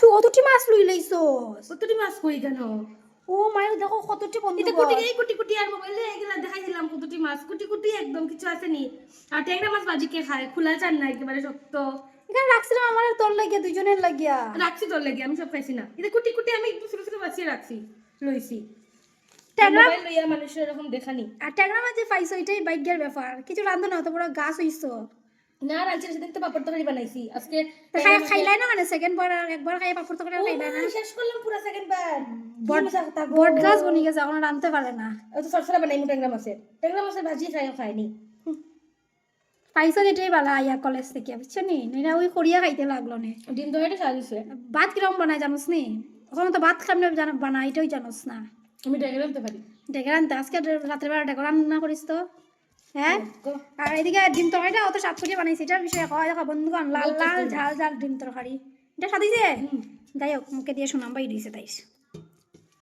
থু অতটি মাছ লই লইছস কতটি মাছ কই কেন ও মায়ো দেখো কতটি বন্ধু এটা কুটি এই কুটি কুটি আর মোবাইলে এগুলা দেখাই দিলাম কতটি মাছ। কুটি কুটি একদম কিছু আছে নি? আর ট্যাংরা মাছ ভাজি কে খায় খোলা চান না একেবারে শক্ত। এখানে রাখছিলাম আমার আর তোর লাগিয়া দুইজনের লাগিয়া। রাখছি তোর লেগে আমি সব খাইছি না। এটা কুটি কুটি আমি একটু ছোট ছোট বাছিয়ে রাখছি লইছি ট্যাংরা লইয়া মানুষের এরকম দেখানি আর ট্যাংরা মাছ যে পাইছো এটাই ভাগ্যের ব্যাপার কিছু রান্ধো না অত বড় গাছ হইছো না রাঁচি সেদিন তো পাপড় তরকারি বানাইছি আজকে খাইলাই না মানে? সেকেন্ড বার একবার খাই পাপড় তরকারি খাইলাই না? শেষ করলাম পুরো সেকেন্ড বার। বট গাছ বনি গেছে এখন পারে না। তো সরসরা ট্যাংরা মাছের। ট্যাংরা মাছের ভাজি খাই খাইনি। পাইছো যেটাই বালা আইয়া কলেজ থেকে বুঝছ নি? না ওই করিয়া খাইতে লাগল নে? তরকারিটা সাজিছে ভাত কীরকম বানাই জানোস নি? ওখানে তো ভাত খামলে জানো বানাই এটাই জানোস না। আমি আনতে পারি। ডেকে আজকে রাত্রে বেলা ডেকে রান্না করিস তো। হ্যাঁ? কো। আর এদিকে ডিম তরকারিটা অত সাত করে বানাইছে এটার বিষয়ে কয় দেখা বন্ধুগণ লাল লাল ঝাল ঝাল ডিম তরকারি। এটা সাদিছে যাই হোক মুখে দিয়ে শোনাম বাই দিয়েছে তাইস।